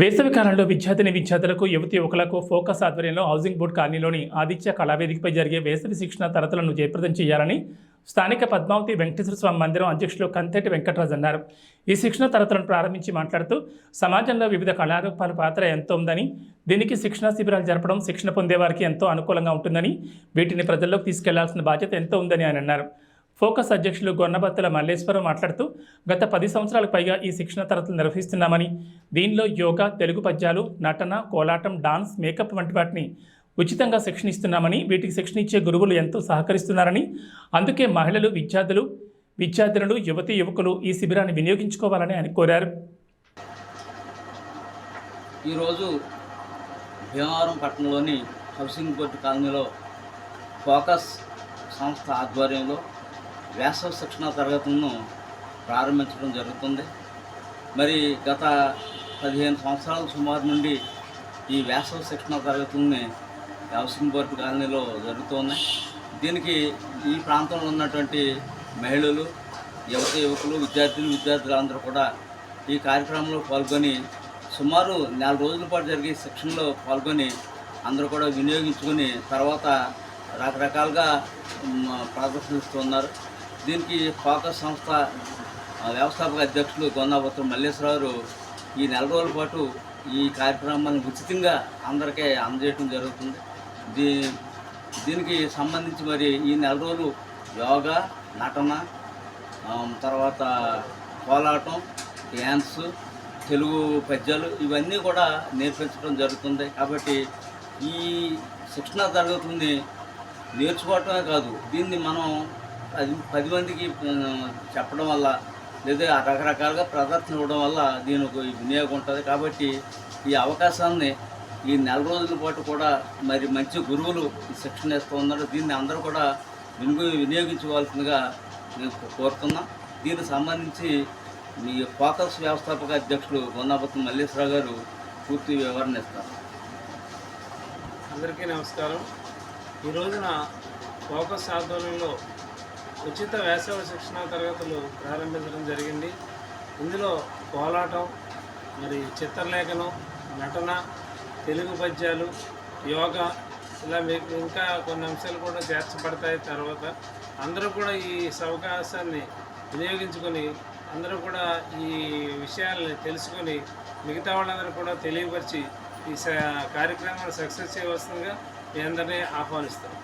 వేసవి కాలంలో విద్యార్థిని విద్యార్థులకు యువతి యువకులకు ఫోకస్ ఆధ్వర్యంలో హౌసింగ్ బోర్డు కాలనీలోని ఆదిత్య కళావేదికపై జరిగే వేసవి శిక్షణ తరగతులను జయప్రదం చేయాలని స్థానిక పద్మావతి వెంకటేశ్వర స్వామి మందిరం అధ్యక్షులు కంతెటి వెంకటరాజు అన్నారు. ఈ శిక్షణ తరగతులను ప్రారంభించి మాట్లాడుతూ సమాజంలో వివిధ కళారూపాల పాత్ర ఎంతో ఉందని దీనికి శిక్షణ శిబిరాలు జరపడం శిక్షణ పొందే వారికి ఎంతో అనుకూలంగా ఉంటుందని వీటిని ప్రజల్లోకి తీసుకెళ్ళాల్సిన బాధ్యత ఎంతో ఉందని ఆయన అన్నారు. ఫోకస్ అధ్యక్షులు గొన్నబత్తుల మల్లేశ్వరం మాట్లాడుతూ గత పది సంవత్సరాలకు పైగా ఈ శిక్షణ తరగతులు నిర్వహిస్తున్నామని దీనిలో యోగా తెలుగు పద్యాలు నటన కోలాటం డాన్స్ మేకప్ వంటి వాటిని ఉచితంగా శిక్షణ ఇస్తున్నామని వీటికి శిక్షణ ఇచ్చే గురువులు ఎంతో సహకరిస్తున్నారని అందుకే మహిళలు విద్యార్థులు విద్యార్థినులు యువతి యువకులు ఈ శిబిరాన్ని వినియోగించుకోవాలని ఆయన కోరారు. ఈరోజు భీమవరం పట్టణంలోని హౌసింగ్ బోర్డు కాలనీలో ఫోకస్ సంస్థ ఆధ్వర్యంలో వేసవ శిక్షణ తరగతులను ప్రారంభించడం జరుగుతుంది. మరి గత పదిహేను సంవత్సరాల సుమారు నుండి ఈ వేసవ శిక్షణ తరగతుల్ని హౌసింగ్ కాలనీలో జరుగుతున్నాయి దీనికి ఈ ప్రాంతంలో ఉన్నటువంటి మహిళలు యువత యువకులు విద్యార్థులు విద్యార్థులందరూ కూడా ఈ కార్యక్రమంలో పాల్గొని సుమారు నెల రోజుల పాటు జరిగే శిక్షణలో పాల్గొని అందరూ కూడా వినియోగించుకొని తర్వాత రకరకాలుగా ప్రదర్శనిస్తున్నారు. దీనికి ఫోకస్ సంస్థ వ్యవస్థాపక అధ్యక్షులు గొందాపత్రం మల్లేశ్వరరావు ఈ నెల రోజుల పాటు ఈ కార్యక్రమాన్ని ఉచితంగా అందరికీ అందజేయడం జరుగుతుంది. దీ దీనికి సంబంధించి మరి ఈ నెల రోజులు యోగా నటన తర్వాత కోలాటం డ్యాన్స్ తెలుగు పద్యాలు ఇవన్నీ కూడా నేర్పించడం జరుగుతుంది. కాబట్టి ఈ శిక్షణ తరగతుల్ని నేర్చుకోవటమే కాదు దీన్ని మనం పది పది మందికి చెప్పడం వల్ల లేదా రకరకాలుగా ప్రదర్శన ఇవ్వడం వల్ల దీని ఒక వినియోగం ఉంటుంది. కాబట్టి ఈ అవకాశాన్ని ఈ నెల రోజుల పాటు కూడా మరి మంచి గురువులు శిక్షణ ఇస్తూ ఉన్నారు. దీన్ని అందరూ కూడా వినియోగ వినియోగించుకోవాల్సిందిగా నేను కోరుతున్నా. దీనికి సంబంధించి మీ ఫోకస్ వ్యవస్థాపక అధ్యక్షులు గొన్నాపతి మల్లేశ్వరరావు గారు పూర్తి వివరణ ఇస్తారు. అందరికీ నమస్కారం. ఈ రోజున ఫోకస్ ఆధ్వర్యంలో ఉచిత వేసవి శిక్షణ తరగతులు ప్రారంభించడం జరిగింది. ఇందులో కోలాటం మరి చిత్రలేఖనం నటన తెలుగు పద్యాలు యోగా ఇలా మీకు ఇంకా కొన్ని అంశాలు కూడా చేర్చబడతాయి తర్వాత. అందరూ కూడా ఈ అవకాశాన్ని వినియోగించుకొని అందరూ కూడా ఈ విషయాల్ని తెలుసుకొని మిగతా వాళ్ళందరూ కూడా తెలియపరిచి ఈ కార్యక్రమాన్ని సక్సెస్ చేయవలసిందిగా మీ అందరినీ ఆహ్వానిస్తాం